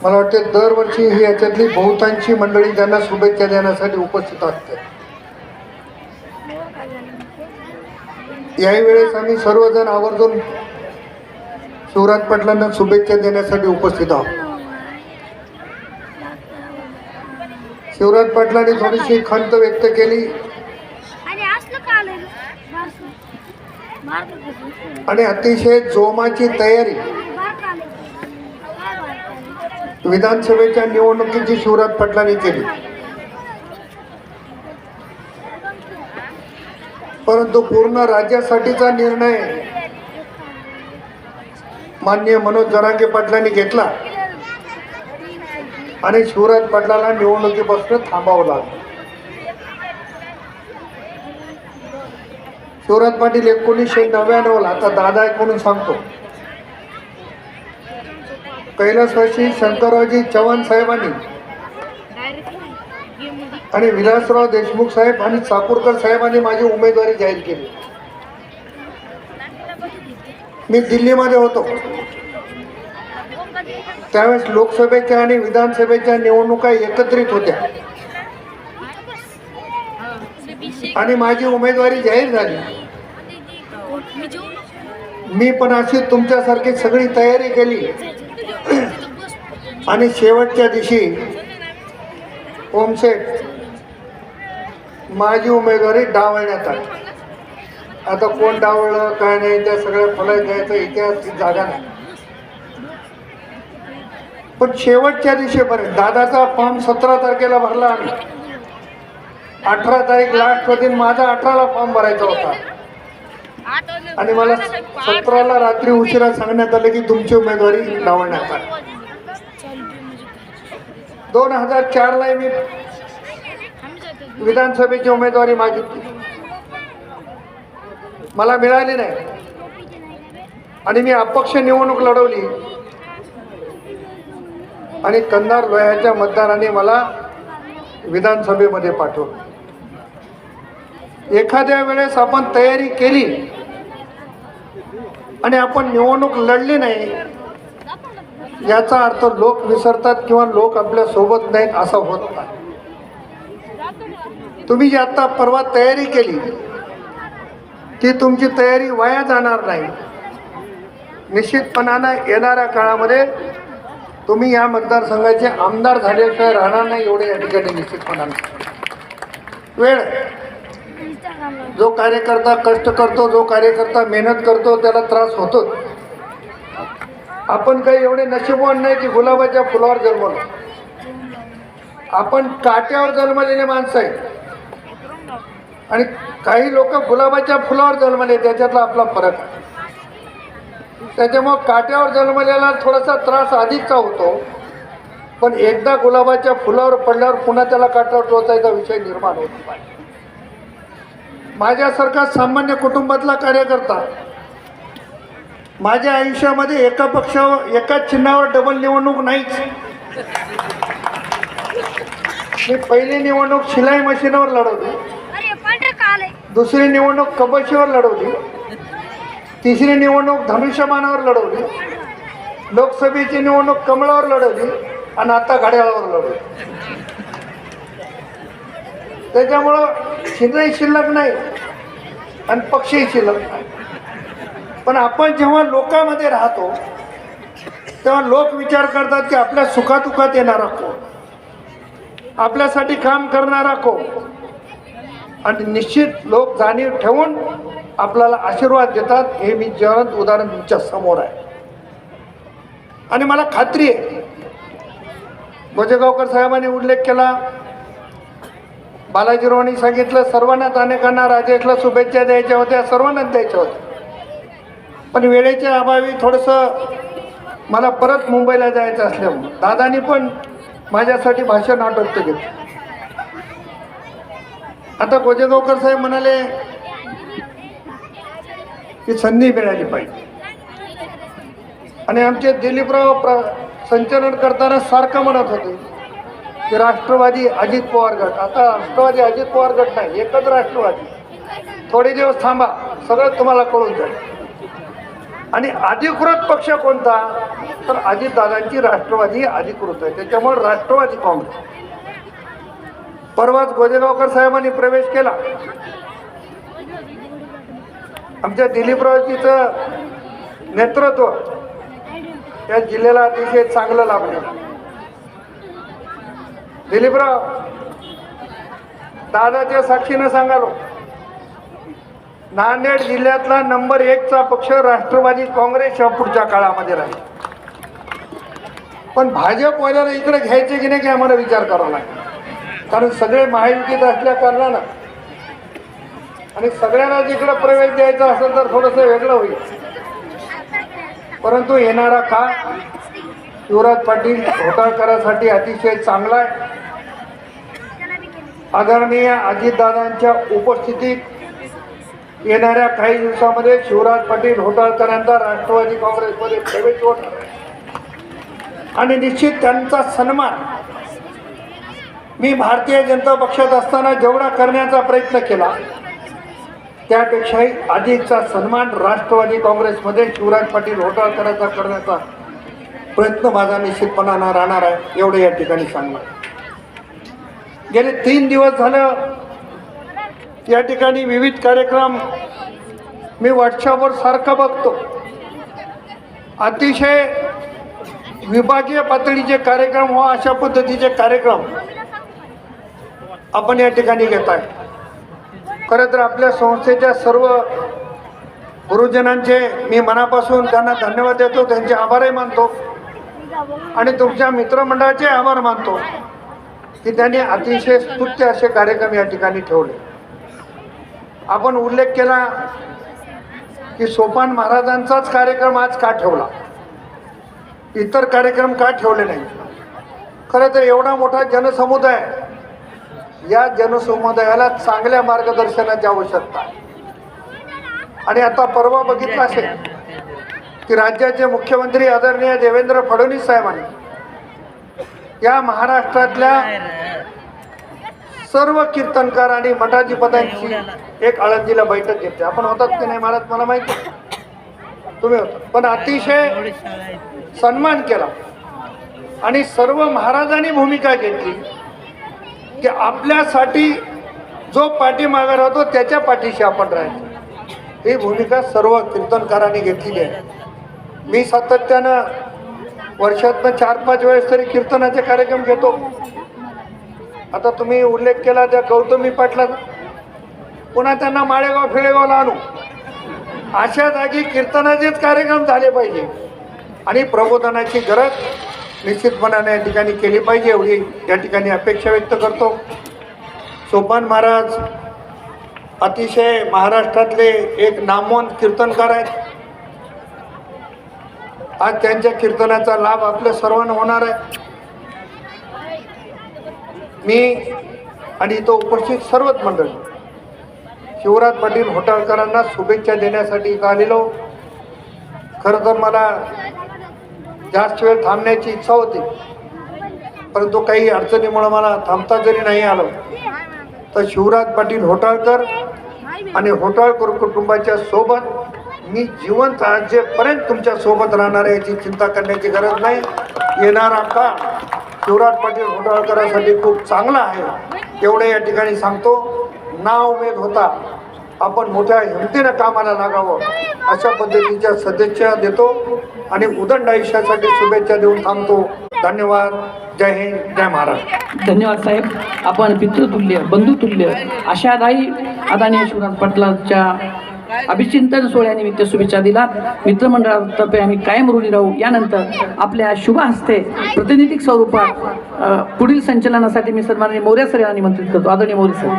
मला वाटते दरवर्षी ही याच्यातली बहुतांशी मंडळी त्यांना शुभेच्छा देण्यासाठी उपस्थित असते याही वेळेस आम्ही सर्वजण आवर्जून शिवराज पाटलांना शुभेच्छा देण्यासाठी उपस्थित आहोत. शिवराज पाटलांनी थोडीशी खंत व्यक्त केली. आणि आणि अतिशय जोमाची तयारी मार्ग आलं काय मार्ग विधानसभेच्या निवडणुकीची शिवराज पाटलांनी केली. परंतु पूर्ण राज्यासाठीचा निर्णय मान्य मनोज जरांगे पाटलांनी घेतला. आणि शिवराज पाटलाला निवडणुकीपासून थांबावं लागलं. शिवराज पाटील एकोणीसशे नव्याण्णवला आता दादा आहे म्हणून सांगतो. कैलासवासी शंकररावजी चव्हाण साहेबांनी आणि विलासराव देशमुख साहेब आणि चाकूरकर साहेबांनी माझी उमेदवारी जाहीर केली. मी दिल्लीमध्ये होतो. त्यावेळेस लोकसभेच्या आणि विधानसभेच्या निवडणुका एकत्रित होत्या. आणि माझी उमेदवारी जाहीर झाली. मी पण अशी तुमच्यासारखी सगळी तयारी केली. आणि शेवटच्या दिवशी ओमशेठ माझी उमेदवारी डावळण्यात आली. आता कोण डावळलं काय नाही त्या सगळ्या फलक द्यायचा इतिहास जागा नाही. पण शेवटच्या दिवशीपर्यंत दादाचा फॉर्म सतरा तारखेला भरला आम्ही. अठरा तारीख लास्ट होती माझा अठराला फॉर्म भरायचा होता. आणि मला सतराला रात्री उशिरा सांगण्यात आलं की तुमची उमेदवारी डावळण्यात आली. दोन हजार चारला मी विधानसभेची उमेदवारी मागितली. मला मिळाली नाही. आणि मी अपक्ष निवडणूक लढवली. आणि कंधार लोह्याच्या मतदाराने मला विधानसभेमध्ये पाठवलं. एखाद्या वेळेस आपण तयारी केली आणि आपण निवडणूक लढली नाही याचा अर्थ लोक विसरतात किंवा लोक आपल्यासोबत नाहीत असं होत नाही. तुम्ही जी आता परवा तयारी केली ती तुमची तयारी वाया जाणार नाही. निश्चितपणानं येणाऱ्या काळामध्ये तुम्ही या मतदारसंघाचे आमदार झाल्याशिवाय राहणार नाही एवढे या ठिकाणी निश्चितपणानं. वेळ. जो कार्यकर्ता कष्ट करतो जो कार्यकर्ता मेहनत करतो त्याला त्रास होतोच. आपण काही एवढे नशीबवान नाही की गुलाबाच्या फुलावर जन्मलो आपण काट्यावर जन्मलेले माणसं आहेत. आणि काही लोक गुलाबाच्या फुलावर जन्मले त्याच्यातला आपला फरक. आहे त्याच्यामुळं काट्यावर जन्मलेला थोडासा त्रास आधीचा होतो. पण एकदा गुलाबाच्या फुलावर पडल्यावर पुन्हा त्याला काट्यावर टोचायचा विषय निर्माण होतो. माझ्यासारखा सामान्य कुटुंबातला कार्यकर्ता माझ्या आयुष्यामध्ये एका पक्षावर एकाच चिन्हावर डबल निवडणूक नाहीच. मी पहिली निवडणूक शिलाई मशीनवर लढवली. दुसरी निवडणूक कबशीवर लढवली. तिसरी निवडणूक धनुष्यमानावर लढवली. लोकसभेची निवडणूक कमळावर लढवली आणि आता घड्याळावर लढवली. त्याच्यामुळं चिन्हही शिल्लक नाही आणि पक्षही शिल्लक नाही. पण आपण जेव्हा लोकांमध्ये राहतो तेव्हा लोक विचार करतात की आपल्या सुखादुखात येणारा कोण? आपल्यासाठी काम करणारा कोण? आणि निश्चित लोक जाणीव ठेवून आपल्याला आशीर्वाद देतात हे मी जयंत उदाहरण तुमच्यासमोर आहे. आणि मला खात्री आहे गोजेगावकर साहेबांनी उल्लेख केला बालाजीरावांनी सांगितलं सर्वांनाच अनेकांना राजेशला शुभेच्छा द्यायच्या होत्या सर्वांनाच द्यायच्या होत्या. पण वेळेच्या अभावी थोडंसं मला परत मुंबईला जायचं असल्यामुळे. दादानी पण माझ्यासाठी भाषण आटोपते घेतलं आता गोजेगावकर साहेब म्हणाले की संधी मिळाली पाहिजे. आणि आमचे दिलीपराव प्र संचलन करताना सारखं म्हणत होते की राष्ट्रवादी अजित पवार गट. आता राष्ट्रवादी अजित पवार गट नाही एकच राष्ट्रवादी. थोडे दिवस थांबा सगळं तुम्हाला कळून जाईल. आणि अधिकृत पक्ष कोणता? तर अजितदादांची राष्ट्रवादी अधिकृत आहे. त्याच्यामुळे राष्ट्रवादी काँग्रेस. परवाच गोदेगावकर साहेबांनी प्रवेश केला. आमच्या दिलीपरावजीचं नेतृत्व या जिल्ह्याला अतिशय चांगलं लाभलं दिलीपराव दादाच्या साक्षीनं सांगालो. नांदेड जिल्ह्यातला नंबर एकचा पक्ष राष्ट्रवादी काँग्रेस पुढच्या काळामध्ये राहील. पण भाजपवाल्याला इकडे घ्यायचे की नाही की आम्हाला विचार करावा लागेल. कारण सगळे महायुतीत असल्या कारणानं आणि सगळ्यांना जिकडे प्रवेश द्यायचा असेल तर थोडंसं वेगळं होईल. परंतु येणारा काळ शिवराज पाटील घोटाळकरांसाठी अतिशय चांगला आहे. आदरणीय अजितदादांच्या उपस्थितीत येणाऱ्या काही दिवसामध्ये शिवराज पाटील होटाळकरांचा राष्ट्रवादी काँग्रेसमध्ये प्रवेश होणार आहे. आणि निश्चित त्यांचा सन्मान मी भारतीय जनता पक्षात असताना जेवढा करण्याचा प्रयत्न केला त्यापेक्षाही अधिकचा सन्मान राष्ट्रवादी काँग्रेसमध्ये शिवराज पाटील होटाळकरांचा करण्याचा प्रयत्न माझा निश्चितपणानं राहणार आहे एवढं या ठिकाणी सांगणार गेले तीन दिवस झालं या ठिकाणी विविध कार्यक्रम मी व्हॉट्सअपवर सारखा बघतो. अतिशय विभागीय पातळीचे कार्यक्रम व अशा पद्धतीचे कार्यक्रम आपण या ठिकाणी घेत आहे. खरं तर आपल्या संस्थेच्या सर्व गुरुजनांचे मी मनापासून त्यांना धन्यवाद देतो त्यांचे आभारही मानतो आणि तुमच्या मित्रमंडळाचे आभार मानतो की त्यांनी अतिशय स्तुत्य असे कार्यक्रम या ठिकाणी ठेवले. आपण उल्लेख केला की सोपान महाराजांचाच कार्यक्रम आज का ठेवला? इतर कार्यक्रम का ठेवले नाही खरं तर एवढा मोठा जनसमुदाय या जनसमुदायाला चांगल्या मार्गदर्शनाची आवश्यकता आणि आता परवा बघितलं असेल की राज्याचे मुख्यमंत्री आदरणीय देवेंद्र फडणवीस साहेबांनी या महाराष्ट्रातल्या सर्व कीर्तनकार आणि मठाधिपतांची एक आळंदीला बैठक घेतली. आपण होतात की नाही महाराज मला माहिती. तुम्ही होता. पण अतिशय सन्मान केला. आणि सर्व महाराजांनी भूमिका घेतली की आपल्यासाठी जो पाठीमागे राहतो त्याच्या पाठीशी आपण राहायचं. ही भूमिका सर्व कीर्तनकारांनी घेतलेली आहे. मी सातत्यानं वर्षातनं चार पाच वेळेस तरी कीर्तनाचे कार्यक्रम घेतो. आता तुम्ही उल्लेख केला त्या गौतमी पाटला. पुन्हा त्यांना माळेगाव फिळेगावला आणू. अशा जागी कीर्तनाचेच कार्यक्रम झाले पाहिजे. आणि प्रबोधनाची गरज निश्चितपणाने या ठिकाणी केली पाहिजे एवढी या ठिकाणी अपेक्षा व्यक्त करतो. सोपान महाराज अतिशय महाराष्ट्रातले एक नामवंत कीर्तनकार आहेत. आज त्यांच्या कीर्तनाचा लाभ आपल्या सर्वांना होणार आहे. मी आणि इथं उपस्थित सर्वच मंडळी शिवराज पाटील होटाळकरांना शुभेच्छा देण्यासाठी इथं आलेलो. खरं तर मला जास्त वेळ थांबण्याची इच्छा होती परंतु काही अडचणीमुळं मला थांबता जरी नाही आलं तर शिवराज पाटील होटाळकर आणि होटाळकर कुटुंबाच्या सोबत मी जिवंत आजेपर्यंत तुमच्यासोबत राहणार याची चिंता करण्याची गरज नाही. येणारा आता शिवराज पाटील होटाळकरांसाठी खूप चांगला आहे. एवढं या ठिकाणी सांगतो. ना उमेद होता. आपण मोठ्या हिमतीनं कामाला लागावं अशा पद्धतीच्या सदिच्छा देतो आणि उदंड आयुष्यासाठी शुभेच्छा देऊन थांबतो. धन्यवाद. जय हिंद. जय महाराष्ट्र. धन्यवाद साहेब. आपण पितृतुल्य बंधुतुल्य आशादायी आदरणीय शिवराज पाटलांच्या अभिचिंतन सोहळ्यानिमित्त शुभेच्छा दिला. मित्रमंडळातर्फे आम्ही कायम ऋणी राहू. यानंतर आपल्या शुभ हस्ते प्रतिनिधिक स्वरूपात पुढील संचलनासाठी मी सन्माननीय मौर्य सर यांना निमंत्रित करतो. आदरणीय मौर्य सर.